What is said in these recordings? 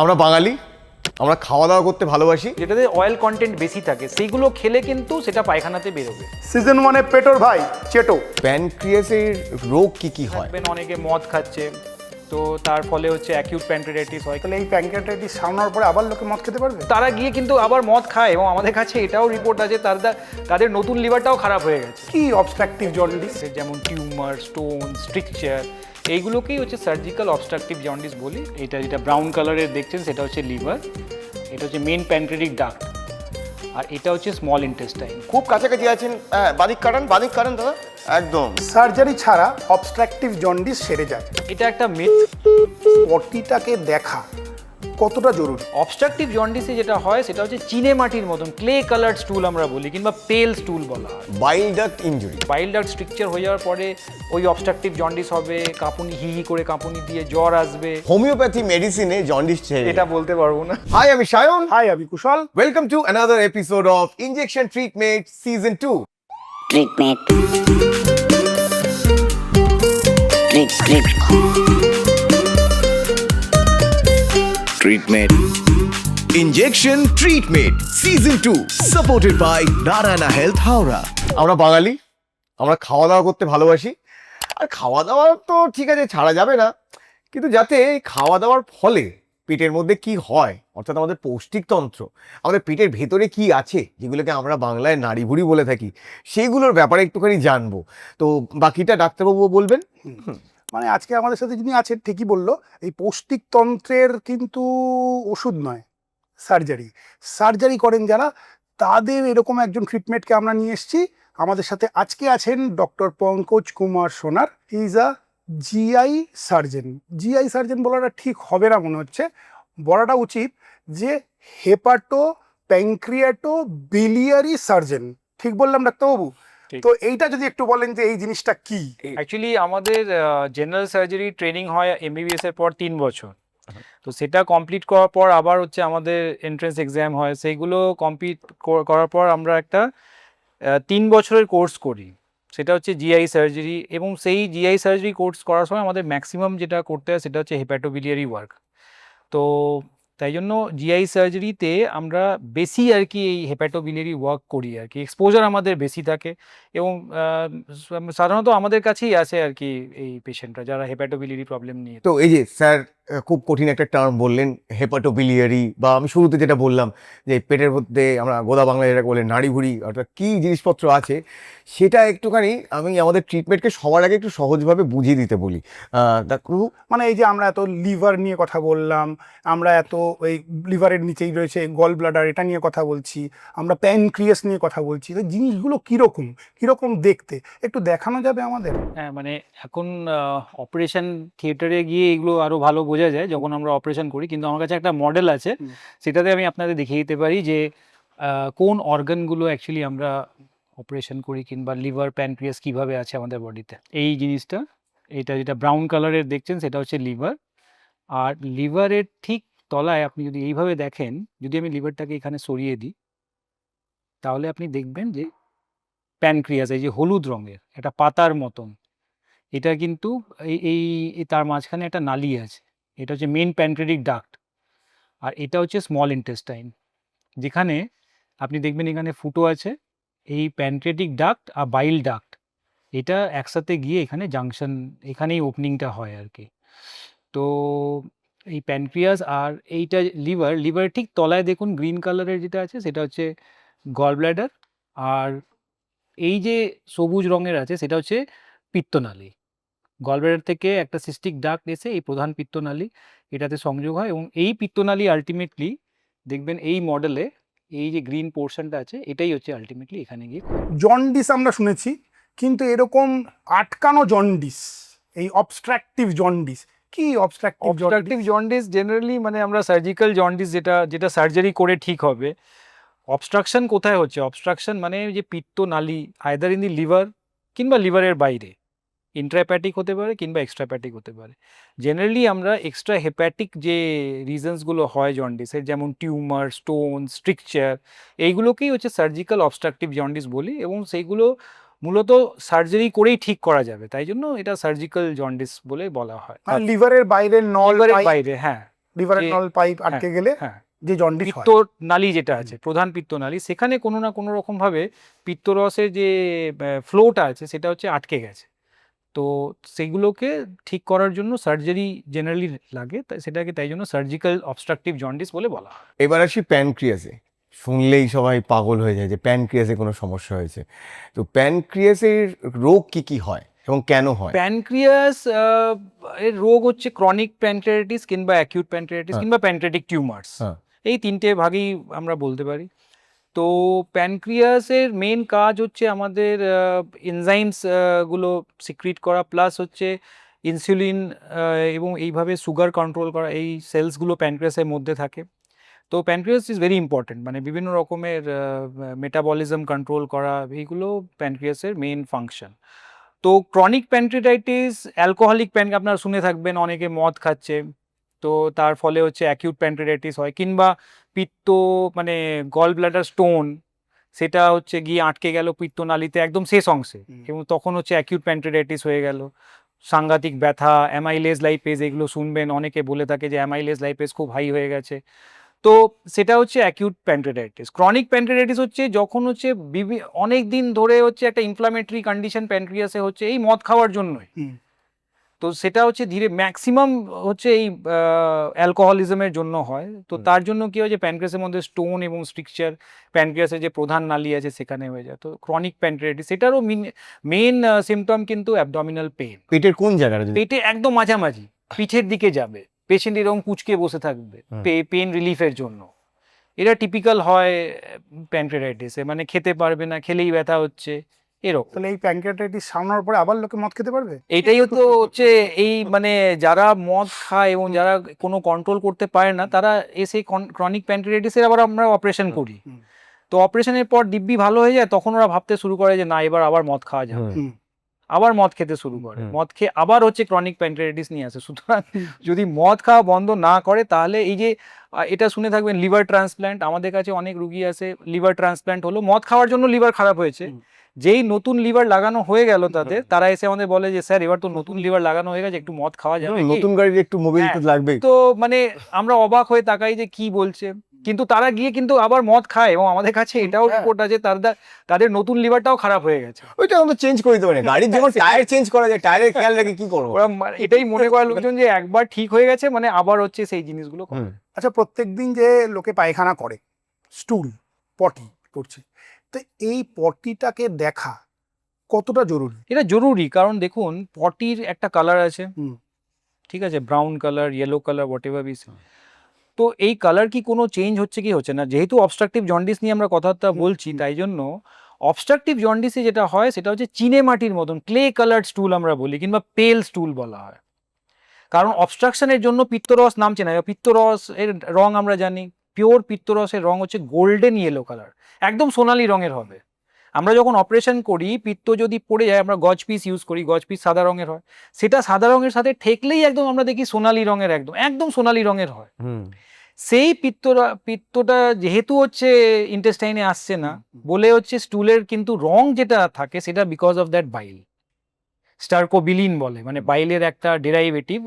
আমরা বাঙালি আমরা খাওয়া দাওয়া করতে ভালোবাসি। যেটাতে অয়েল কন্টেন্ট বেশি থাকে সেইগুলো খেলে কিন্তু সেটা পায়খানাতে বেরোবে। সিজন ওয়ানে পেটোর ভাই চেটো। প্যানক্রিয়াসের রোগ কি কি হয়? দেখবেন অনেকে মদ খাচ্ছে তো তার ফলে হচ্ছে অ্যাকিউট প্যানক্রিয়াটাইটিস হয়। তাহলে এই প্যাঙ্কেটাইটিস সামলানোর পরে আবার লোকে মদ খেতে পারবে? তারা গিয়ে কিন্তু আবার মদ খায় এবং আমাদের কাছে এটাও রিপোর্ট আছে তাদের তাদের নতুন লিভারটাও খারাপ হয়ে গেছে। কি অবস্ট্রাকটিভ জন্ডিস যেমন টিউমার স্টোন স্ট্রিকচার এইগুলোকেই হচ্ছে সার্জিক্যাল অবস্ট্রাকটিভ জন্ডিস বলি। এটা যেটা ব্রাউন কালারের দেখছেন সেটা হচ্ছে লিভার এটা হচ্ছে মেন প্যান্ট্রেটিক ডাক আর এটা হচ্ছে স্মল ইন্টেস্টাইন খুব কাছাকাছি আছেন হ্যাঁ বাদিক কারণ বাদিক কারণ দাদা একদম। সার্জারি ছাড়া অবস্ট্রাকটিভ জন্ডিস সেরে যায়। এটা একটা মিথ পটিটাকে দেখা কতটা জরুরি? অবস্ট্রাকটিভ জন্ডিসে যেটা হয় সেটা হচ্ছে চিনে মাটির মতন ক্লে কালার্ড স্টুল আমরা বলি কিংবা পেল স্টুল বলা হয়। Bile duct injury bile duct stricture হয়ে যাওয়ার পরে ওই অবস্ট্রাকটিভ জন্ডিস হবে কাঁপুনি হি হি করে কাঁপুনি দিয়ে জ্বর আসবে। হোমিওপ্যাথি মেডিসিনে জন্ডিস ছেড়ে এটা বলতে পারব না। হাই আমি সায়ন। হাই আমি Kushal. Welcome to another episode of injection treatment season two treatment. Treat treat. Treatment. Injection treatment season two supported by Narayana health Howrah আমরা বাঙালি আমরা খাওয়া দাওয়া করতে ভালোবাসি। আর খাওয়া দাওয়া তো ঠিক আছে ছাড়া যাবে না। কিন্তু যাতে খাওয়া দাওয়ার ফলে পেটের মধ্যে কি হয় অর্থাৎ আমাদের পৌষ্টিকতন্ত্র আমাদের পেটের ভেতরে কি আছে যেগুলোকে আমরা বাংলায় নাড়ি ভুড়ি বলে থাকি সেইগুলোর ব্যাপারে একটুখানি জানব। তো বাকিটা ডাক্তারবাবু বলবেন? মানে আজকে আমাদের সাথে যিনি আছেন, ঠিকই বলল, এই পৌষ্টিকতন্ত্রের কিন্তু ওষুধ নয় সার্জারি সার্জারি করেন যারা, তাদের এরকম একজন ট্রিটমেন্টকে আমরা নিয়ে এসেছি। আমাদের সাথে আজকে আছেন doctor Pankaj Kumar Sonar. Is a GI surgeon GI surgeon বলাটা ঠিক হবে না মনে হচ্ছে। বলাটা উচিত যে হেপাটো প্যাঙ্ক্রিয়াটো বিলিয়ারি সার্জন ঠিক বললাম ডাক্তারবাবু। তো এইটা যদি একটু বলেন যে এই জিনিসটা কি? অ্যাকচুয়ালি আমাদের জেনারেল সার্জারি ট্রেনিং হয় এমবিবিএস এর পর তিন বছর। তো সেটা কমপ্লিট করার পর আবার হচ্ছে আমাদের এন্ট্রেন্স এক্সাম হয়। সেইগুলো কমপ্লিট করার পর আমরা একটা তিন বছরের কোর্স করি। সেটা হচ্ছে জিআই সার্জারি এবং সেই জিআই সার্জারি কোর্স করার সময় আমাদের ম্যাক্সিমাম যেটা করতে হয় সেটা হচ্ছে হেপাটোবিলিয়ারি ওয়ার্ক তো তাই জন্য জিআই সার্জারিতে আমরা বেশি আর কি এই হেপাটোবিলিয়ারি ওয়ার্ক করি আর কি এক্সপোজার আমাদের বেশি থাকে এবং সাধারণত আমাদের কাছেই আছে আর কি এই পেশেন্টরা যারা হেপাটোবিলিয়ারি প্রবলেম নিয়ে। তো এই যে স্যার খুব কঠিন একটা টার্ম বললেন হেপাটোবিলিয়ারি বা আমি শুরুতে যেটা বললাম যে পেটের মধ্যে আমরা গোদা বাংলায় যেটা বলে নাড়ি ভুড়ি অর্থাৎ কী জিনিসপত্র আছে, সেটা একটুখানি আমি আমাদের ট্রিটমেন্টকে সবার আগে একটু সহজভাবে বুঝিয়ে দিতে বলি। মানে এই যে আমরা এত লিভার নিয়ে কথা বললাম, আমরা এত ওই লিভারের নিচেই রয়েছে গল ব্লাডার এটা নিয়ে কথা বলছি আমরা প্যানক্রিয়াস নিয়ে কথা বলছি তো জিনিসগুলো কীরকম কীরকম দেখতে? একটু দেখানো যাবে আমাদের? হ্যাঁ মানে এখন অপারেশন থিয়েটারে গিয়ে এগুলো আরও ভালো বোঝা যায় যখন আমরা অপারেশন করি কিন্তু আমার কাছে একটা মডেল আছে সেটাতে আমি আপনাদের দেখিয়ে দিতে পারি যে কোন অর্গানগুলো অ্যাকচুয়ালি আমরা অপারেশন করি কিংবা লিভার প্যানক্রিয়াস কীভাবে আছে আমাদের বডিতে এই জিনিসটা এটা যেটা ব্রাউন কালারের দেখছেন সেটা হচ্ছে লিভার আর লিভারের ঠিক তলায় আপনি যদি এইভাবে দেখেন, যদি আমি লিভারটাকে এখানে সরিয়ে দিই, তাহলে আপনি দেখবেন যে প্যানক্রিয়াস, এই যে হলুদ রঙের, একটা পাতার মতন, এটা কিন্তু এই এই তার মাঝখানে একটা নালি আছে, এটা হচ্ছে মেন প্যানক্রিয়াটিক ডাক্ট আর এটা হচ্ছে স্মল ইন্টেস্টাইন যেখানে আপনি দেখবেন এখানে ফুটো আছে, এই প্যানক্রিয়াটিক ডাক্ট আর বাইল ডাক্ট এটা একসাথে গিয়ে এখানে জাংশন এখানেই ওপেনিংটা হয় আর কি। তো এই প্যানক্রিয়াস আর এইটা লিভার লিভারের ঠিক তলায় দেখুন গ্রিন কালারের যেটা আছে, সেটা হচ্ছে গল ব্ল্যাডার আর এই যে সবুজ রঙের আছে, সেটা হচ্ছে পিত্তনালী। গলব্লাডার থেকে একটা সিস্টিক ডাক এসে এই প্রধান পিত্তনালী, এটাতে সংযোগ হয় এবং এই পিত্তনালী আলটিমেটলি দেখবেন এই মডেলে এই যে গ্রিন পোর্শনটা আছে, এটাই হচ্ছে আলটিমেটলি এখানে গিয়ে জন্ডিস আমরা শুনেছি, কিন্তু এরকম আটকানো জন্ডিস এই অবস্ট্রাকটিভ জন্ডিস কি অবস্ট্রাকটিভ অবস্ট্রাকটিভ জন্ডিস জেনারেলি মানে আমরা সার্জিক্যাল জন্ডিস যেটা যেটা সার্জারি করে ঠিক হবে। অবস্ট্রাকশন কোথায় হচ্ছে? অবস্ট্রাকশন মানে যে পিত্ত নালী আয়দার ইন দি লিভার কিংবা লিভারের বাইরে। ইন্ট্রাপ্যাটিক হতে পারে কিংবা এক্সট্রাপ্যাটিক হতে পারে। জেনারেলি আমরা এক্সট্রা হেপ্যাটিক যে রিজনসগুলো হয় জন্ডিসের যেমন টিউমার স্টোন স্ট্রিকচার এইগুলোকেই হচ্ছে সার্জিক্যাল অবস্ট্রাকটিভ জন্ডিস বলি এবং সেইগুলো মূলত সার্জারি করেই ঠিক করা যাবে। তাই জন্য এটা সার্জিক্যাল জন্ডিস বলে বলা হয়। লিভারের বাইরে নল লিভারের বাইরে হ্যাঁ। লিভারেটনল পাইপ আটকে গেলে হ্যাঁ। যে জন্ডিস পিত্ত হয়। নালী যেটা আছে প্রধান পিত্ত নালী সেখানে কোনো না কোনো রকম ভাবে পিত্তরসের যে ফ্লোটা আছে সেটা হচ্ছে আটকে গেছে। তো সেগুলোকে ঠিক করার জন্য সার্জারি জেনারেলি লাগে সেটাকে তাই জন্য সার্জিক্যাল অবস্ট্রাকটিভ জন্ডিস বলে বলা হয়। এবার আসি প্যানক্রিয়াসে শুনলেই সবাই পাগল হয়ে যায় যে প্যানক্রিয়াসে কোনো সমস্যা হয়েছে। তো প্যানক্রিয়াসের রোগ কি কি হয় এবং কেন হয়? প্যানক্রিয়াস এর রোগ হচ্ছে ক্রনিক প্যানক্রিয়াটিস কিংবা অ্যাকিউট প্যানক্রিয়াটিস। কিংবা প্যানক্রিয়াটিক টিউমার্স। এই তিনটে ভাগেই আমরা বলতে পারি। তো প্যানক্রিয়াসের মেন কাজ হচ্ছে আমাদের এনজাইমসগুলো সিক্রিট করা প্লাস হচ্ছে ইনসুলিন এবং এইভাবে সুগার কন্ট্রোল করা এই সেলসগুলো প্যানক্রিয়াসের মধ্যে থাকে। তো প্যানক্রিয়াস ইজ ভেরি ইম্পর্টেন্ট মানে বিভিন্ন রকমের মেটাবলিজম কন্ট্রোল করা এইগুলো প্যানক্রিয়াসের মেন ফাংশন তো ক্রনিক প্যানক্রিয়াটাইটিস অ্যালকোহলিক প্যান আপনার শুনে থাকবেন অনেকে মদ খাচ্ছে তো তার ফলে হচ্ছে অ্যাকিউট প্যানক্রিয়াটাইটিস হয় কিংবা পিত্ত মানে গল ব্লাডার স্টোন সেটা হচ্ছে গিয়ে আটকে গেল পিত্তনালীতে একদম শেষ অংশে। এবং তখন হচ্ছে অ্যাকিউট প্যানক্রিয়াটাইটিস হয়ে গেল। সাংঘাতিক ব্যথা অ্যামাইলেজ লাইপেজ এগুলো শুনবেন অনেকে বলে থাকে যে অ্যামাইলেজ লাইপেজ খুব হাই হয়ে গেছে। তো সেটা হচ্ছে অ্যাকিউট প্যানক্রিয়াটাইটিস ক্রনিক প্যানক্রিয়াটাইটিস হচ্ছে যখন হচ্ছে অনেক দিন ধরে হচ্ছে একটা ইনফ্লামেটরি কন্ডিশন প্যানক্রিয়াসে হচ্ছে এই মদ খাওয়ার জন্যই। তো সেটা হচ্ছে ধীরে ম্যাক্সিমাম হচ্ছে এই অ্যালকোহলিজমের জন্য হয়। তো তার জন্য কি হয় যে প্যানক্রিয়াসের মধ্যে স্টোন এবং স্ট্রিকচার প্যানক্রিয়াসের যে প্রধান নালী আছে সেখানে হয়ে যায়। তো ক্রনিক প্যানক্রিয়াটিস সেটারও মেন সিমটম কিন্তু অ্যাবডমিনাল পেন পেটের কোন জায়গাটা পেটে একদম মাঝামাঝি পিঠের দিকে যাবে। পেশেন্ট এরকম কুচকে বসে থাকবে। পেন রিলিফের জন্য এটা টিপিক্যাল হয় প্যানক্রিয়াটাইটিসে মানে খেতে পারবে না খেলেই ব্যথা হচ্ছে এরকম তাহলে এই প্যানক্রিয়াটাইটিস সামলানোর পরে আবার লোকে মদ খেতে পারবে এটাই তো হচ্ছে এই মানে যারা মদ খায় এবং যারা কোনো কন্ট্রোল করতে পারে না তারা এসে ক্রনিক প্যানক্রিয়াটিসের আবার আমরা অপারেশন করি। তো অপারেশনের পর দিব্যি ভালো হয়ে যায় তখন ওরা ভাবতে শুরু করে যে না এবার আবার মদ খাওয়া যাবে। আবার মদ খেতে শুরু করে। মদ খেয়ে আবার হচ্ছে ক্রনিক প্যান্ট্রাইটিস নিয়ে আসে। সুতরাং যদি মদ খাওয়া বন্ধ না করে তাহলে এই যে এটা শুনে থাকবেন লিভার ট্রান্সপ্ল্যান্ট আমাদের কাছে অনেক রুগী আছে লিভার ট্রান্সপ্ল্যান্ট হলো মদ খাওয়ার জন্য লিভার খারাপ হয়েছে। যেই নতুন লিভার লাগানো হয়ে গেল তাদের তারা এসে আমাদের বলে যে স্যার এবার তো নতুন লিভার লাগানো হয়ে গেছে একটু মদ খাওয়া যাবে নতুন গাড়ির একটু মোবিল তো হ্যাঁ। তো মানে আমরা অবাক হয়ে তাকাই যে কি বলছে। কিন্তু তারা গিয়ে কিন্তু আবার মদ খায় এবং আমাদের কাছে এটাও হ্যাঁ। রিপোর্ট আছে তাদের তাদের নতুন লিভারটাও খারাপ হয়ে গেছে। ওইটা আমরা চেঞ্জ করে দিতে পারি গাড়ির যেমন টায়ার চেঞ্জ করা যায় টায়ারের খেয়াল রেখে কি করব? ওরা মা- এটাই মনে করে লোকজন যে একবার ঠিক হয়ে গেছে মানে আবার হচ্ছে সেই জিনিসগুলো। আচ্ছা প্রত্যেকদিন যে লোকে পায়খানা করে স্টুল পটি করছে তো এই পটিটাকে দেখা কতটা জরুরি? এটা জরুরি কারণ দেখুন পটির একটা কালার আছে। ঠিক আছে brown colour yellow colour whatever বিস তো এই কালার কি কোনো চেঞ্জ হচ্ছে কি হচ্ছে না? যেহেতু অবস্ট্রাকটিভ জন্ডিস নিয়ে আমরা কথাবার্তা বলছি তাই জন্য অবস্ট্রাকটিভ জন্ডিসে যেটা হয় সেটা হচ্ছে চিনে মাটির মতন ক্লে কালার্ড স্টুল আমরা বলি কিংবা পেল স্টুল বলা হয়। কারণ অবস্ট্রাকশনের জন্য পিত্তরস নামছে না এবার পিত্তরস এর রং আমরা জানি। পিওর পিত্তরসের রং হচ্ছে গোল্ডেন ইয়েলো কালার। একদম সোনালী রঙের হবে। আমরা যখন অপারেশন করি পিত্ত যদি পড়ে যায় আমরা গজ পিস ইউজ করি গজ পিস সাদা রঙের হয়। সেটা সাদা রঙের সাথে ঠেকলেই একদম আমরা দেখি সোনালী রঙের একদম একদম সোনালী রঙের হয়। হুম। সেই পিত্তরা পিত্তটা যেহেতু হচ্ছে ইন্টেস্টাইনে আসছে না বলে হচ্ছে স্টুলের কিন্তু রং যেটা থাকে সেটা because of that bile stercobilin বলে মানে বাইলের একটা ডেরাইভেটিভ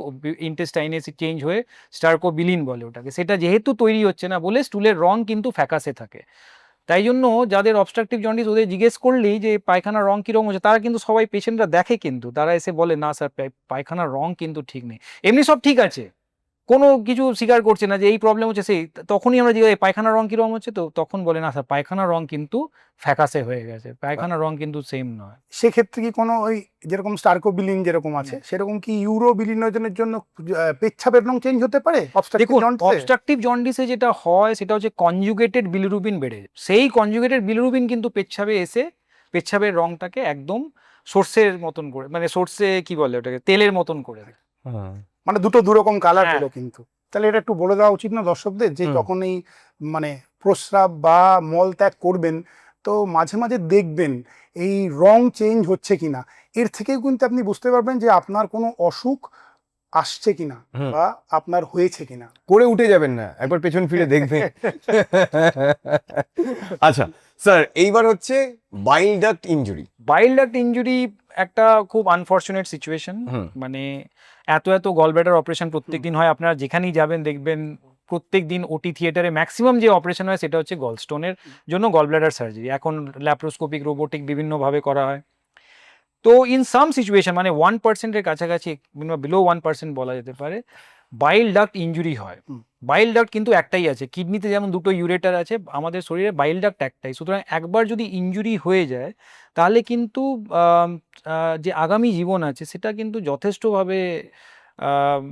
ইন্টেস্টাইনে চেঞ্জ হয়ে স্টারকোবিলিন বলে ওটাকে। সেটা যেহেতু তৈরি হচ্ছে না বলে স্টুলের রং কিন্তু ফ্যাকাসে থাকে। তাই জন্য যাদের অবস্ট্রাকটিভ জন্ডিস ওদের জিজ্ঞেস করলেই যে পায়খানার রং কীরকম হচ্ছে, তারা কিন্তু সবাই পেশেন্টরা দেখে কিন্তু। তারা এসে বলে, না স্যার পায়খানার রং কিন্তু ঠিক নেই। এমনি সব ঠিক আছে। কোনো কিছু স্বীকার করছে না যে এই প্রবলেম হচ্ছে সেই তখনই আমরা জিজ্ঞাসা পায়খানার রং কীরকম হচ্ছে? তো তখন বলে না স্যার পায়খানার রং কিন্তু ফ্যাকাসে হয়ে গেছে। পায়খানার রং কিন্তু সেম নয়। সেক্ষেত্রে কি কোনো ওই যেরকম স্টার্কোবিলিন যেরকম আছে সেরকম কি ইউরো বিলিনোজনের জন্য পেচ্ছাপের রং চেঞ্জ হতে পারে? দেখুন অবস্ট্রাকটিভ জন্ডিসে যেটা হয় সেটা হচ্ছে কনজুগেটেড বিলিরুবিন বেড়ে যায়। সেই কনজুগেটেড বিলিরুবিন কিন্তু পেচ্ছাপে এসে পেচ্ছাপের রংটাকে একদম সর্ষের মতন করে মানে সর্ষে কি বলে ওটাকে তেলের মতন করে দেয়। হুম। মানে দুটো দুরকম কালার হ্যাঁ। হলো কিন্তু তাহলে এটা একটু বলে দেওয়া উচিত না দর্শকদের যে। যখন এই মানে প্রস্রাব বা মল ত্যাগ করবেন তো মাঝে মাঝে দেখবেন এই রং চেঞ্জ হচ্ছে কিনা এর থেকেও কিন্তু আপনি বুঝতে পারবেন যে আপনার কোনো অসুখ আসছে কিনা। বা আপনার হয়েছে কিনা করে উঠে যাবেন না একবার পেছন ফিরে দেখবেন আচ্ছা স্যার এইবার হচ্ছে bile duct injury bile duct injury একটা খুব আনফর্চুনেট সিচুয়েশন মানে এত এত গলব্যাডার অপারেশন প্রত্যেক দিন হয় আপনারা যেখানেই যাবেন দেখবেন প্রত্যেক দিন ওটি থিয়েটারে ম্যাক্সিমাম যে অপারেশন হয় সেটা হচ্ছে গলস্টোনের জন্য গলব্লাডার সার্জারি এখন ল্যাপ্রোস্কোপিক রোবোটিক বিভিন্নভাবে করা হয়। তো ইন সাম সিচুয়েশন মানে ওয়ান পার্সেন্টের কাছাকাছি কিংবা বিলো ওয়ান পার্সেন্ট বলা যেতে পারে। বাইল ডাক্ট ইঞ্জুরি হয়। বাইল ডাক্ট কিন্তু একটাই আছে। কিডনিতে যেমন দুটো ইউরেটার আছে আমাদের শরীরে বাইল ডাক্ট একটাই। সুতরাং একবার যদি ইঞ্জুরি হয়ে যায় তাহলে কিন্তু যে আগামী জীবন আছে সেটা কিন্তু যথেষ্টভাবে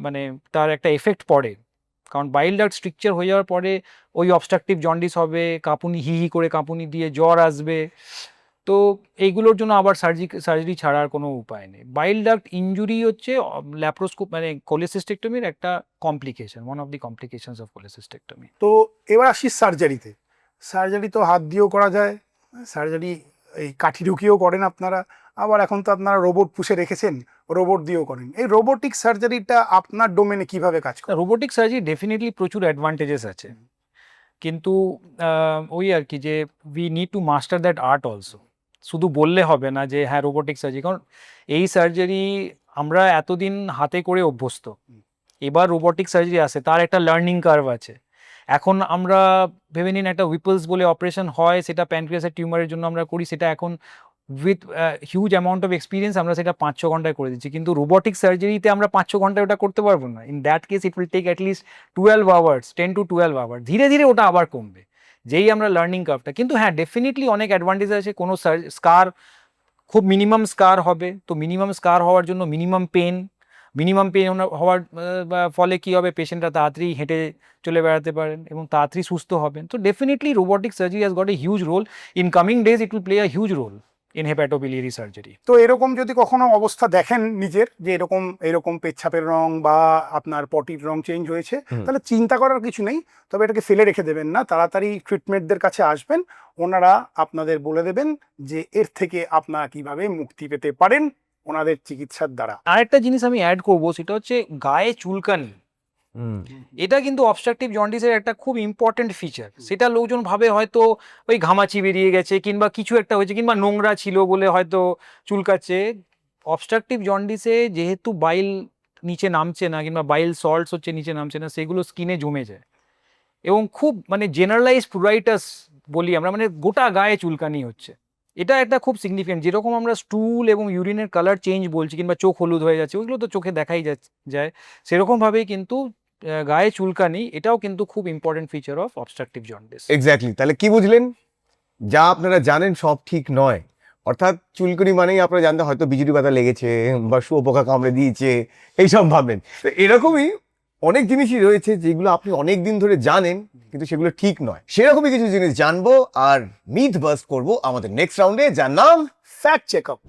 মানে তার একটা এফেক্ট পড়ে। কারণ বাইল ডাক্ট স্ট্রিকচার হয়ে যাওয়ার পরে ওই অবস্ট্রাকটিভ জন্ডিস হবে কাঁপুনি হি হি করে কাঁপুনি দিয়ে জ্বর আসবে। তো এইগুলোর জন্য আবার সার্জি সার্জারি ছাড়ার কোনো উপায় নেই। বাইল ডাক্ট ইঞ্জুরি হচ্ছে ল্যাপ্রোস্কোপ মানে কোলেসিস্টেক্টমির একটা complication one of the complications of cholecystectomy তো এবার আসি সার্জারিতে সার্জারি তো হাত দিয়েও করা যায় সার্জারি এই কাঠি ঢুকিয়েও করেন আপনারা আবার এখন তো আপনারা রোবট পুষে রেখেছেন রোবট দিয়েও করেন। এই রোবোটিক সার্জারিটা আপনার ডোমেনে কীভাবে কাজ করে? রোবোটিক সার্জারি ডেফিনেটলি প্রচুর অ্যাডভান্টেজেস আছে। কিন্তু ওই আর কি যে we need to master that art also শুধু বললে হবে না যে হ্যাঁ রোবোটিক সার্জারি কারণ এই সার্জারি আমরা এতদিন হাতে করে অভ্যস্ত। এবার রোবোটিক সার্জারি আছে তার একটা লার্নিং কার্ভ আছে। এখন আমরা ভেবে নিন একটা উইপলস বলে অপারেশন হয় সেটা প্যানক্রিয়াসের টিউমারের জন্য আমরা করি সেটা এখন with huge amount of experience আমরা সেটা পাঁচ ছ ঘন্টায় করে দিচ্ছি। কিন্তু রোবোটিক সার্জারিতে আমরা পাঁচ ছ ঘন্টায় ওটা করতে পারব না। In that case it will take at least twelve hours ten to twelve hour ধীরে ধীরে ওটা আবার কমবে। যেই আমরা লার্নিং কার্ভটা কিন্তু হ্যাঁ ডেফিনেটলি অনেক অ্যাডভান্টেজ আছে। কোনো স্কার খুব মিনিমাম স্কার হবে। তো মিনিমাম স্কার হওয়ার জন্য মিনিমাম পেন মিনিমাম পেন হওয়ার ফলে কি হবে? পেশেন্টরা তাড়াতাড়ি হেঁটে চলে বেড়াতে পারেন এবং তাড়াতাড়ি সুস্থ হবেন। তো definitely robotic surgery has got a huge role in coming days it will play a huge role in hepatobiliary surgery তো এরকম যদি কখনো অবস্থা দেখেন নিজের যে এরকম এরকম পেচ্ছাপের রং বা আপনার পটির রং চেঞ্জ হয়েছে তাহলে চিন্তা করার কিছু নেই তবে এটাকে ফেলে রেখে দেবেন না তাড়াতাড়ি ট্রিটমেন্টদের কাছে আসবেন ওনারা আপনাদের বলে দেবেন যে এর থেকে আপনারা কীভাবে মুক্তি পেতে পারেন ওনাদের চিকিৎসার দ্বারা। আরেকটা জিনিস আমি অ্যাড করব সেটা হচ্ছে গায়ে চুলকানি। এটা কিন্তু অবস্ট্রাকটিভ জন্ডিসের একটা খুব ইম্পর্টেন্ট ফিচার সেটা লোকজন ভাবে হয়তো ওই ঘামাচি বেরিয়ে গেছে কিংবা কিছু একটা হয়েছে কিংবা নোংরা ছিল বলে হয়তো চুলকাচ্ছে। অবস্ট্রাকটিভ জন্ডিসে যেহেতু বাইল নিচে নামছে না কিংবা বাইল সল্টস হচ্ছে নিচে নামছে না, সেগুলো স্কিনে জমে যায়। এবং খুব মানে জেনারেলাইজ প্রুরাইটাস বলি আমরা মানে গোটা গায়ে চুলকানি হচ্ছে। এটা একটা খুব সিগনিফিকেন্ট যেরকম আমরা স্টুল এবং ইউরিনের কালার চেঞ্জ বলছি কিংবা চোখ হলুদ হয়ে যাচ্ছে ওইগুলো তো চোখে দেখাই যায়। সেরকমভাবেই কিন্তু গায়ে চুলকানি এটাও কিন্তু খুব important feature of obstructive jaundice exactly তাহলে কি বুঝলেন? যা আপনারা জানেন সব ঠিক নয়। অর্থাৎ চুলকুনি মানেই আপনারা জানতে হয়তো বিজুরি পাতা লেগেছে বা শুয়োপোকা কামড়ে দিয়েছে এইসব ভাববেন তো এরকমই অনেক জিনিসই রয়েছে যেগুলো আপনি অনেক দিন ধরে জানেন কিন্তু সেগুলো ঠিক নয়। সেরকমই কিছু জিনিস জানব আর মিথ বাস্ট করব আমাদের নেক্সট রাউন্ডে যার নাম fact check up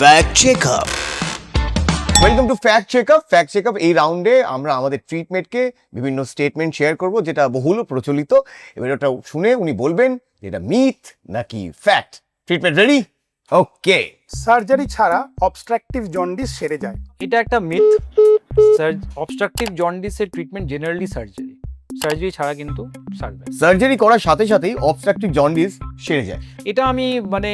fact checkup welcome to fact checkup fact checkup এই রাউন্ডে আমরা আমাদের ট্রিটমেন্টকে বিভিন্ন স্টেটমেন্ট শেয়ার করব যেটা বহুল প্রচলিত। এবার ওটা শুনে উনি বলবেন যে এটা মিথ নাকি fact treatment ready okay surgery ছাড়া অবস্ট্রাকটিভ জন্ডিস সেরে যায়। এটা একটা মিথ অবস্ট্রাকটিভ জন্ডিসের ট্রিটমেন্ট জেনারেলি সার্জারি সার্জারি ছাড়া কিন্তু সারবে সার্জারি করার সাথে সাথেই অবস্ট্রাকটিভ জন্ডিস সেরে যায়। এটা আমি মানে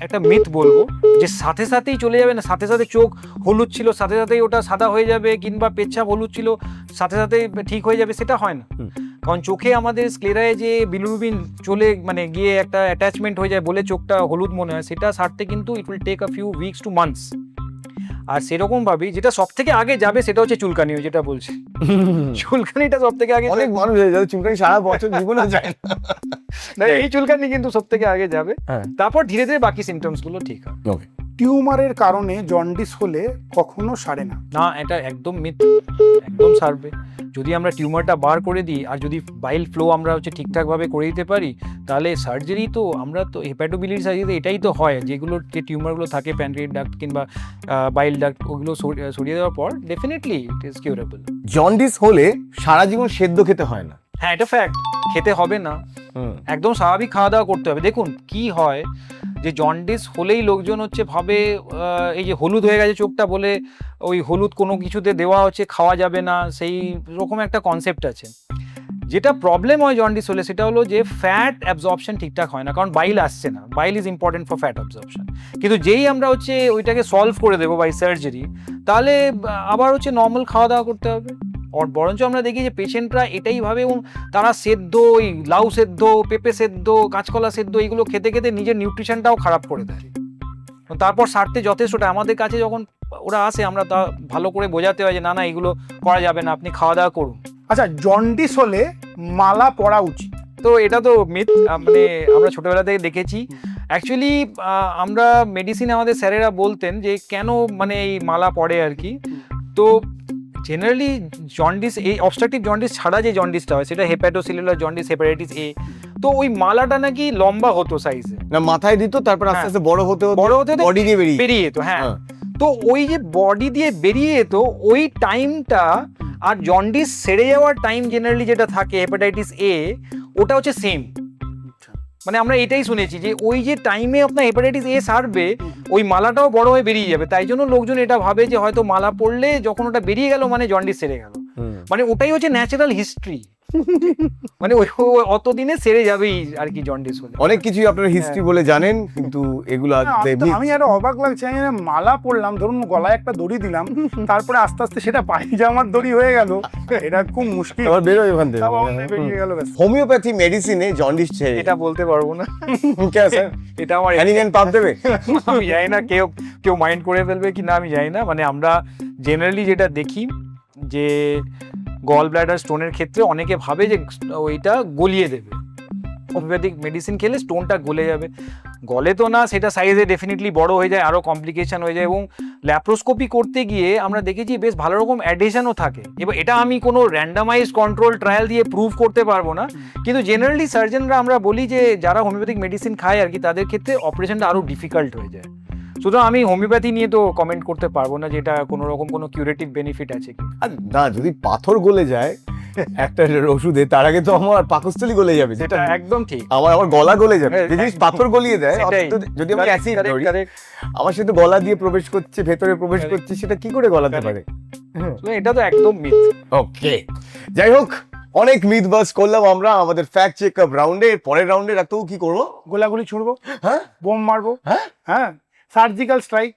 একটা মিথ বলব যে সাথে সাথেই চলে যাবে না সাথে সাথে চোখ হলুদ ছিল সাথে সাথেই ওটা সাদা হয়ে যাবে কিংবা পেচ্ছাপ হলুদ ছিল সাথে সাথে ঠিক হয়ে যাবে সেটা হয় না। কারণ চোখে আমাদের স্ক্লেরায় যে বিলুরবিন চলে মানে গিয়ে একটা অ্যাটাচমেন্ট হয়ে যায় বলে চোখটা হলুদ মনে হয় সেটা সারতে কিন্তু it will take a few weeks to months আর সেরকম ভাবেই যেটা সব থেকে আগে যাবে সেটা হচ্ছে চুলকানি যেটা বলছে। চুলকানিটা সব থেকে আগে অনেক মানুষ হয়ে যাবে চুলকানি সারা বছর জীবনে যায় না। এই চুলকানি কিন্তু সব থেকে আগে যাবে। হ্যাঁ। তারপর ধীরে ধীরে বাকি সিমটমসগুলো ঠিক হবে। ওকে টিউমারের কারণে জন্ডিস হলে কখনো সারে না। না এটা একদম মিথ একদম সারবে। যদি আমরা টিউমারটা বার করে দিই আর যদি বাইল ফ্লো আমরা হচ্ছে ঠিকঠাকভাবে করে দিতে পারি তাহলে সার্জারি তো আমরা তো হেপাটোবিলিটি সার্জারিতে এটাই তো হয় যেগুলো যে টিউমারগুলো থাকে প্যানক্রিয়েট ডাক্ট কিংবা বাইল ডাক্ট ওগুলো সরি- সরিয়ে দেওয়ার পর definitely it is curable jaundice হলে সারা জীবন সেদ্ধ খেতে হয় না। হ্যাঁ এটা ফ্যাক্ট খেতে হবে না। একদম স্বাভাবিক খাওয়া দাওয়া করতে হবে। দেখুন কি হয় যে জন্ডিস হলেই লোকজন হচ্ছে ভাবে এই যে হলুদ হয়ে গেছে চোখটা বলে, ওই হলুদ কোনো কিছুতে দেওয়া হচ্ছে, খাওয়া যাবে না, সেই রকম একটা কনসেপ্ট আছে। যেটা প্রবলেম হয় জন্ডিস হলে সেটা হলো যে ফ্যাট অ্যাবজর্পশন ঠিকঠাক হয় না, কারণ বাইল আসছে না। Bile is important for fat absorption কিন্তু যেই আমরা হচ্ছে ওইটাকে সলভ করে দেবো বাই সার্জারি তাহলে আবার হচ্ছে নর্মাল খাওয়া দাওয়া করতে হবে। বরঞ্চ আমরা দেখি যে পেশেন্টরা এটাই ভাবে এবং তারা সেদ্ধ ওই লাউ সেদ্ধ পেঁপে সেদ্ধ কাঁচকলা সেদ্ধ এইগুলো খেতে খেতে নিজের নিউট্রিশনটাও খারাপ করে দেয়। তারপর সারতে যথেষ্টটা। আমাদের কাছে যখন ওরা আসে আমরা তা ভালো করে বোঝাতে হয় যে না না এগুলো করা যাবে না আপনি খাওয়া দাওয়া করুন। আচ্ছা জন্ডিস হলে মালা পরা উচিত। তো এটা তো মিথ মানে আমরা ছোটবেলা থেকে দেখেছি। অ্যাকচুয়ালি আমরা মেডিসিন আমাদের স্যারেরা বলতেন যে কেন মানে এই মালা পড়ে আর কি? তো জেনারেলি জন্ডিস এই অবস্ট্রাকটিভ জন্ডিস ছাড়া যে জন্ডিসটা হয় সেটা হেপাটোসিলুলার জন্ডিস হেপাটাইটিস এ তো ওই মালাটা নাকি লম্বা হতো সাইজে না মাথায় দিত তারপর আস্তে হ্যাঁ। আস্তে বড় হতে হতে বড় হতে হতে বডি দিয়ে বেরিয়ে বেরিয়ে যেত। হ্যাঁ। হ্যাঁ। তো ওই যে বডি দিয়ে বেরিয়ে যেত ওই টাইমটা আর জন্ডিস সেরে যাওয়ার টাইম জেনারেলি যেটা থাকে হেপাটাইটিস এ ওটা হচ্ছে সেম মানে আমরা এটাই শুনেছি যে ওই যে টাইমে আপনার হেপাটাইটিস এ সারবে ওই মালাটাও বড় হয়ে বেরিয়ে যাবে। তাই জন্য লোকজন এটা ভাবে যে হয়তো মালা পড়লে যখন ওটা বেরিয়ে গেল মানে জন্ডিস সেরে গেল। মানে ওটাই হচ্ছে ন্যাচারাল হিস্ট্রি মানে ওই ও- অত দিনে সেরে যাবেই আর কি জন্ডিস হলে। অনেক কিছুই আপনারা হিস্ট্রি বলে জানেন কিন্তু এগুলো আমি। আরও অবাক লাগছে আমি মালা পরলাম ধরুন গলায় একটা দড়ি দিলাম তারপরে আস্তে আস্তে সেটা পায়জামার দড়ি হয়ে গেল। এটা খুব মুশকিল। আবার বেরোয় ওখান থেকে। তারপর বেরিয়ে গেল হোমিওপ্যাথি মেডিসিনে জন্ডিস ছেড়ে। এটা বলতে পারব না। কে আছে? এটা আমার হ্যানিম্যান পাপ দেবে? আমি জানি না কেউ কেউ মাইন্ড করে ফেলবে কি না আমি জানি না। মানে আমরা জেনারেলি যেটা দেখি যে গল ব্ল্যাডার স্টোনের ক্ষেত্রে অনেকে ভাবে যে ওইটা গলিয়ে দেবে। হোমিওপ্যাথিক মেডিসিন খেলে স্টোনটা গলে যাবে। গলে তো না, সেটা সাইজে ডেফিনেটলি বড় হয়ে যায় আরও কমপ্লিকেশন হয়ে যায় এবং ল্যাপ্রোস্কোপি করতে গিয়ে আমরা দেখেছি বেশ ভালো রকম অ্যাডিশনও থাকে। এবার এটা আমি কোনো র্যান্ডামাইজ কন্ট্রোল ট্রায়াল দিয়ে প্রুভ করতে পারব না। কিন্তু জেনারেলি সার্জনরা আমরা বলি যে, যারা হোমিওপ্যাথিক মেডিসিন খায় আর কি, তাদের ক্ষেত্রে অপারেশনটা আরও ডিফিকাল্ট হয়ে যায়। সুতরাং আমি হোমিওপ্যাথি নিয়ে তো কমেন্ট করতে পারব না যে এটা কোনো রকম কোনো কিউরেটিভ বেনিফিট আছে কি। আর না যদি পাথর গলে যায় একটা ওষুধে তার আগে তো আমার পাকস্থলী গলে যাবে যেটা একদম ঠিক। আমার আমার গলা গলে যাবে। হ্যাঁ, যে জিনিস পাথর গলিয়ে দেয় যদি আমি অ্যাসিড ধরি আমার সাথে গলা দিয়ে প্রবেশ করছে ভেতরে প্রবেশ করছে সেটা কি করে গলাতে পারে? এটা তো একদম মিথ ওকে যাই হোক অনেক মিথ বাস করলাম আমরা আমাদের ফ্যাক্ট চেক আপ রাউন্ডে পরের রাউন্ডে রাখতেও কি করব? গোলাগুলি ছুড়বো? হ্যাঁ? বোম মারবো? হ্যাঁ? হ্যাঁ। সার্জিক্যাল স্ট্রাইক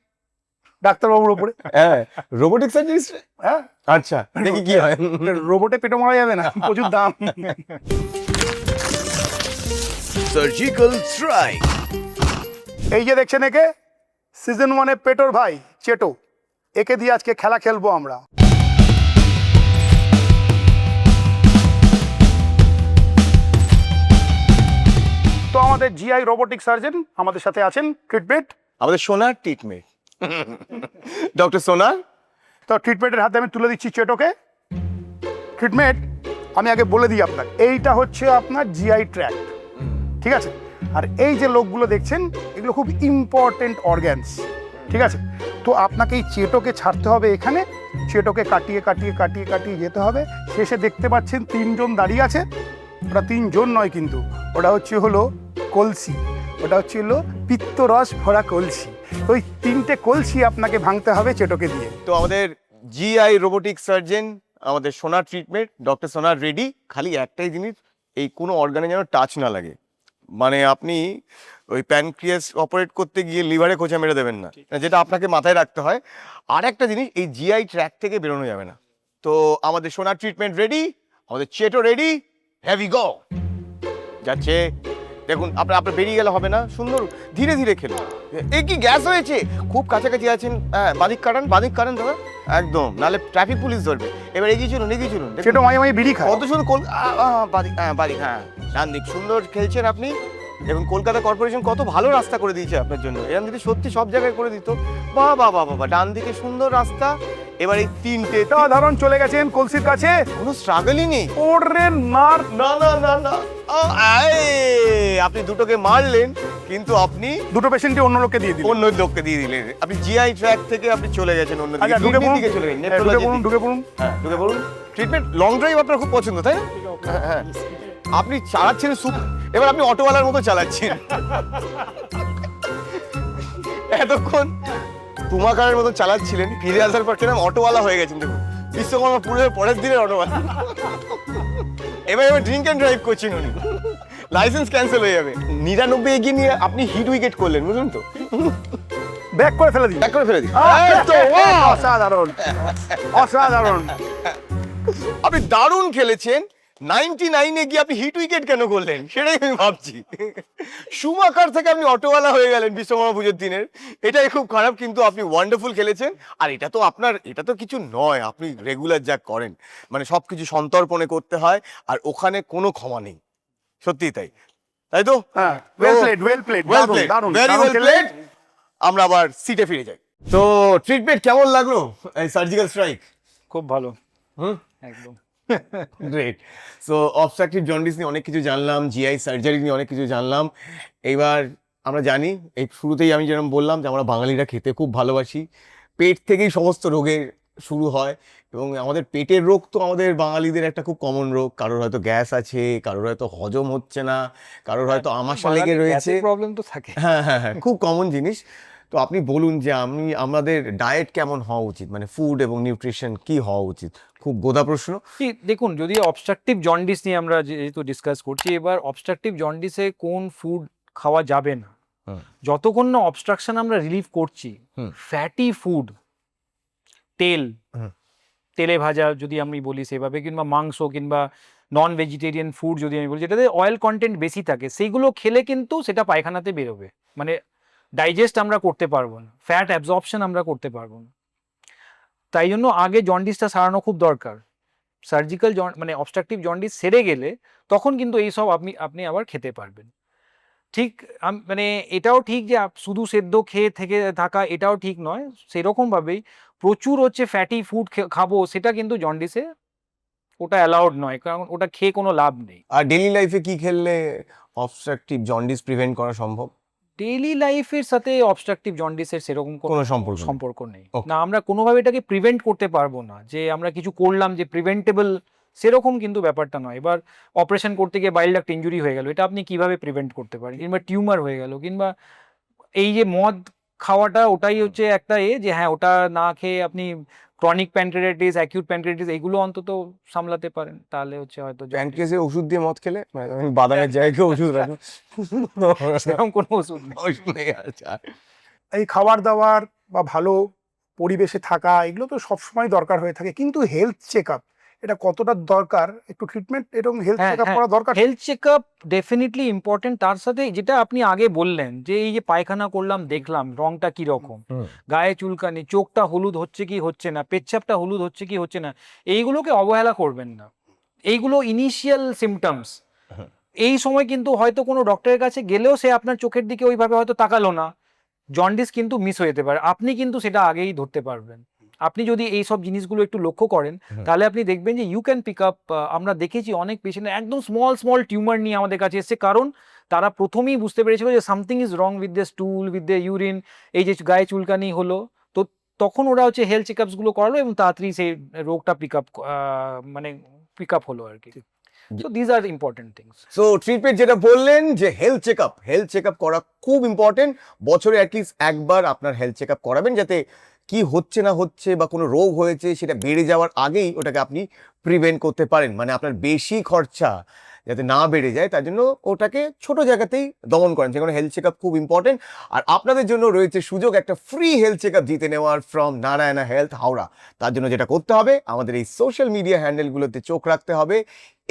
ডাক্তারবাবুর ওপরে হ্যাঁ রোবোটিক সার্জারি হ্যাঁ। আচ্ছা দেখি কি হয়। রোবটে পেটো মারা যাবে না প্রচুর দাম। সার্জিক্যাল স্ট্রাইক এই যে দেখছেন একে সিজন ওয়ানে পেটোর ভাই চেটো। একে দিয়ে আজকে খেলা খেলব আমরা। তো আমাদের জিআই রোবোটিক সার্জন আমাদের সাথে আছেন ট্রিটমেন্ট আমাদের সোনার ট্রিটমেন্ট ডক্টর সোনার, তো ট্রিটমেন্টের হাতে আমি তুলে দিচ্ছি চেটোকে ট্রিটমেন্ট আমি আগে বলে দিই আপনার, এইটা হচ্ছে আপনার জিআই ট্র্যাক ঠিক আছে? আর এই যে লোকগুলো দেখছেন, এগুলো খুব ইম্পর্টেন্ট অর্গ্যানস ঠিক আছে? তো আপনাকে এই চেটোকে ছাড়তে হবে এখানে চেটোকে কাটিয়ে কাটিয়ে কাটিয়ে কাটিয়ে যেতে হবে। শেষে দেখতে পাচ্ছেন তিনজন দাঁড়িয়ে আছে। ওটা তিনজন নয় কিন্তু, ওটা হচ্ছে হলো কলসি, ওটা হচ্ছে হলো পিত্তরস ভরা কলসি। তো ওই তিনটে কলসি আপনাকে ভাঙতে হবে চেটোকে দিয়ে। তো আমাদের জিআই রোবোটিক সার্জন আমাদের সোনার ট্রিটমেন্ট ডক্টর সোনার রেডি। খালি একটাই জিনিস এই কোনো অর্গানে যেন টাচ না লাগে। মানে আপনি ওই প্যানক্রিয়াস অপারেট করতে গিয়ে লিভারে খোঁচা মেরে দেবেন না। যেটা আপনাকে মাথায় রাখতে হয়। আর একটা জিনিস এই জিআই ট্র্যাক থেকে বেরোনো যাবে না। তো আমাদের সোনার ট্রিটমেন্ট রেডি আমাদের চেটো রেডি হ্যাভি গো যাচ্ছে। দেখুন আপনার আপনার বেরিয়ে গেলে হবে না সুন্দর ধীরে ধীরে খেলুন। এ কি গ্যাস হয়েছে? খুব কাছাকাছি আছেন হ্যাঁ বাদিক কাটান বাদিক কাটান দাদা একদম নাহলে ট্রাফিক পুলিশ ধরবে। এবার এগিয়ে চলুন এগিয়ে চলুন। সেটা মাঝে মাঝে বিড়ি খায়। কত সুন্দর কল বাদিক হ্যাঁ বাদিক হ্যাঁ। ডান দিক সুন্দর খেলছেন আপনি। এবং কলকাতা কর্পোরেশন কত ভালো রাস্তা করে দিয়েছে আপনার জন্য। এরকম যদি সত্যি সব জায়গায় করে দিত বা বাহ বাহ বাহ ডান দিকে সুন্দর রাস্তা এবার এই তিনটে তা ধরুন চলে গেছেন কলসির কাছে। কোনো স্ট্রাগলই নেই। ওরে মার। না না না না। আপনি দুটোকে মারলেন কিন্তু আপনি দুটো পেশেন্টকে অন্য লোককে দিয়ে দিল অন্য লোককে দিয়ে দিলেন। আপনি জিআই ট্র্যাক থেকে আপনি চলে গেছেন অন্য আচ্ছা ঢুকে পড়ুন। দিকে চলে গেলেন হ্যাঁ, ঢুকে পড়ুন ঢুকে পড়ুন। হ্যাঁ ঢুকে পড়ুন। ট্রিটমেন্ট লং ড্রাইভ আপনার খুব পছন্দ তাই না? হ্যাঁ, হ্যাঁ। আপনি চালাচ্ছেন সুপ এবার আপনি অটোওয়ালার মতো চালাচ্ছেন। এতক্ষণ তুমাকারের মতো চালাচ্ছিলেন ফিরে আসার পর কিরম অটোওয়ালা হয়ে গেছেন দেখুন। বিশ্বকর্মা পুরো পরের দিনের অটোওয়ালা। এবার এবার ড্রিঙ্ক অ্যান্ড ড্রাইভ করছেন উনি। লাইসেন্স ক্যান্সেল হয়ে যাবে। নিরানব্বই এগিয়ে নিয়ে আপনি হিট উইকেট করলেন বুঝলেন তো? ব্যাক করে ফেলে দিই ব্যাক করে ফেলে দিন! অসাধারণ। অসাধারণ। আপনি দারুণ খেলেছেন। নাইনটি নাইনে গিয়ে আপনি হিট উইকেট কেন করলেন? সেটাই আমি ভাবছি। সুমাকার থেকে আপনি অটোওয়ালা হয়ে গেলেন বিশ্বকর্মা পুজোর দিনের। এটাই খুব খারাপ কিন্তু আপনি ওয়ান্ডারফুল খেলেছেন। আর এটা তো আপনার এটা তো কিছু নয় আপনি রেগুলার যা করেন। মানে সব কিছু সন্তর্পণে করতে হয় আর ওখানে কোনো ক্ষমা নেই। সত্যিই তাই। তাই তো? হ্যাঁ আমরা আবার সিটে ফিরে যাই। তো ট্রিটমেন্ট কেমন লাগল? এই সার্জিক্যাল স্ট্রাইক খুব ভালো। হুম? একদম। গ্রেট সো অবস্ট্রাকটিভ জন্ডিস নিয়ে অনেক কিছু জানলাম জিআই সার্জারি নিয়ে অনেক কিছু জানলাম। এইবার আমরা জানি এই শুরুতেই আমি যেরকম বললাম যে আমরা বাঙালিরা খেতে খুব ভালোবাসি। পেট থেকেই সমস্ত রোগের শুরু হয় এবং আমাদের পেটের রোগ তো আমাদের বাঙালিদের একটা খুব কমন রোগ। কারোর হয়তো গ্যাস আছে কারোর হয়তো হজম হচ্ছে না কারোর হয়তো আমাশা লেগে রয়েছে। প্রবলেম তো থাকে। হ্যাঁ হ্যাঁ হ্যাঁ খুব কমন জিনিস। তো আপনি বলুন যে আমি আমাদের ডায়েট কেমন হওয়া উচিত? মানে ফুড এবং নিউট্রিশন কি হওয়া উচিত? খুব গোদা প্রশ্ন। দেখুন যদি অবস্ট্রাকটিভ জন্ডিস নিয়ে আমরা যেহেতু ডিসকাস করছি এবার অবস্ট্রাকটিভ জন্ডিসে কোন ফুড খাওয়া যাবে না? যতক্ষণ না অবস্ট্রাকশন আমরা রিলিভ করছি ফ্যাটি ফুড তেল হুম। তেলে ভাজা যদি আমি বলি সেভাবে কিংবা মাংস কিংবা নন ভেজিটেরিয়ান ফুড যদি আমি বলি যেটাতে অয়েল কন্টেন্ট বেশি থাকে সেইগুলো খেলে কিন্তু সেটা পায়খানাতে বেরোবে। মানে ডাইজেস্ট আমরা করতে পারব না। ফ্যাট অ্যাবজর্পশন আমরা করতে পারব না। তাই জন্য আগে জন্ডিসটা সারানো খুব দরকার। সার্জিক্যাল মানে অবস্ট্রাকটিভ জন্ডিস সেরে গেলে তখন কিন্তু এই সব আপনি আপনি আবার খেতে পারবেন। ঠিক মানে এটাও ঠিক যে শুধু সেদ্ধ খেয়ে থেকে থাকা এটাও ঠিক নয়, সেরকমভাবেই প্রচুর হচ্ছে ফ্যাটি ফুড খাব, সেটা কিন্তু জন্ডিসে ওটা অ্যালাউড নয়, কারণ ওটা খেয়ে কোনো লাভ নেই। আর ডেইলি লাইফে কি খেললে অবস্ট্রাকটিভ জন্ডিস প্রিভেন্ট করা সম্ভব? ডেইলি লাইফের সাথে অবস্ট্রাকটিভ জন্ডিসের সেরকম কোনো সম্পর্ক নেই। সম্পর্ক নেই। না আমরা কোনোভাবে এটাকে প্রিভেন্ট করতে পারব না যে আমরা কিছু করলাম যে প্রিভেন্টেবল সেরকম কিন্তু ব্যাপারটা নয়। এবার অপারেশন করতে গিয়ে বাইল ডাক্ট ইঞ্জুরি হয়ে গেল এটা আপনি কীভাবে প্রিভেন্ট করতে পারেন? কিংবা টিউমার হয়ে গেল কিংবা এই যে মদ খাওয়াটা ওটাই হচ্ছে একটা এ যে হ্যাঁ ওটা না খেয়ে আপনি ক্রনিক প্যানক্রিয়াটিস অ্যাকিউট প্যানক্রিয়াটিস এগুলো অন্তত সামলাতে পারেন। তাহলে হচ্ছে হয়তো প্যানক্রিয়াসে ওষুধ দিয়ে মদ খেলে? মানে আমি বাদামের জায়গায় ওষুধ রাখো সেরকম কোনো ওষুধ নেই। ওষুধ নেই আচ্ছা। এই খাবার দাবার বা ভালো পরিবেশে থাকা এগুলো তো সবসময় দরকার হয়ে থাকে। কিন্তু হেলথ চেক আপ এটা কতটা দরকার? একটু ট্রিটমেন্ট এবং হেলথ হ্যাঁ, চেক হ্যাঁ। করা দরকার? Health check up definitely important তার সাথে যেটা আপনি আগে বললেন যে এই যে পায়খানা করলাম দেখলাম রংটা কি রকম গায়ে চুলকানি চোখটা হলুদ হচ্ছে কি হচ্ছে না পেচ্ছাপটা হলুদ হচ্ছে কি হচ্ছে না এইগুলোকে অবহেলা করবেন না। এইগুলো ইনিশিয়াল সিমটমস এই সময় কিন্তু হয়তো কোনো ডক্টরের কাছে গেলেও সে আপনার চোখের দিকে ওইভাবে হয়তো তাকালো না। জন্ডিস কিন্তু মিস হয়ে যেতে পারে। আপনি কিন্তু সেটা আগেই ধরতে পারবেন। আপনি যদি এই সব জিনিসগুলো একটু লক্ষ্য করেন তাহলে আপনি দেখবেন যে ইউ ক্যান পিক আপ আমরা দেখেছি অনেক পেশেন্ট একদম স্মল স্মল টিউমার নিয়ে আমাদের কাছে এসেছে। কারণ তারা প্রথমেই বুঝতে পেরেছিল যে something is wrong with the stool with the urine এই যে গায়ে চুলকানি হলো। তো তখন ওরা হচ্ছে হেলথ চেক আপসগুলো করালো এবং তাড়াতাড়ি সেই রোগটা পিক আপ মানে পিক আপ হলো আর কি so these are important things so treatment যেটা বললেন যে health check up health check up করা খুব ইম্পর্টেন্ট বছরে অ্যাটলিস্ট একবার আপনার হেলথ চেক আপ করাবেন যাতে কি হচ্ছে না হচ্ছে বা কোনো রোগ হয়েছে সেটা বেড়ে যাওয়ার আগেই ওটাকে আপনি প্রিভেন্ট করতে পারেন। মানে আপনার বেশি খরচা যাতে না বেড়ে যায়, তার জন্য ওটাকে ছোট জায়গাতেই দমন করেন। যেখানে হেলথ চেক আপ খুব ইম্পর্টেন্ট আর আপনাদের জন্য রয়েছে সুযোগ একটা ফ্রি হেলথ চেক আপ জিতে নেওয়ার ফ্রম নারায়ণা হেলথ হাওড়া। তার জন্য যেটা করতে হবে, আমাদের এই সোশ্যাল মিডিয়া হ্যান্ডেলগুলোতে চোখ রাখতে হবে।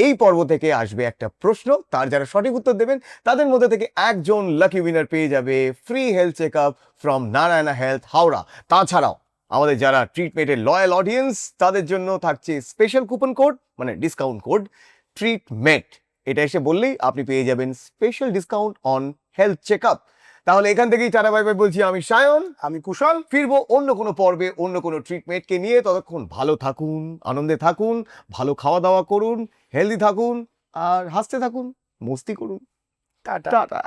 এই পর্ব থেকে আসবে একটা প্রশ্ন, তার যারা সঠিক উত্তর দেবেন, তাদের মধ্যে থেকে একজন লাকি উইনার পেয়ে যাবে free health check up from Narayana health Howrah. তাছাড়াও, আমাদের যারা ট্রিটমেন্টের লয়াল অডিয়েন্স তাদের জন্য থাকছে স্পেশাল কুপন কোড মানে ডিসকাউন্ট কোড ট্রিটমেট এটা এসে বললেই আপনি পেয়ে যাবেন special discount on health check up তাহলে এখান থেকেই টাটা বাই বাই বলছি আমি সায়ন। আমি কুশল। ফিরবো অন্য কোনো পর্বে অন্য কোনো ট্রিটমেন্টকে নিয়ে। ততক্ষণ ভালো থাকুন আনন্দে থাকুন ভালো খাওয়া দাওয়া করুন হেলদি থাকুন আর হাসতে থাকুন মস্তি করুন। টাটা। টাটা।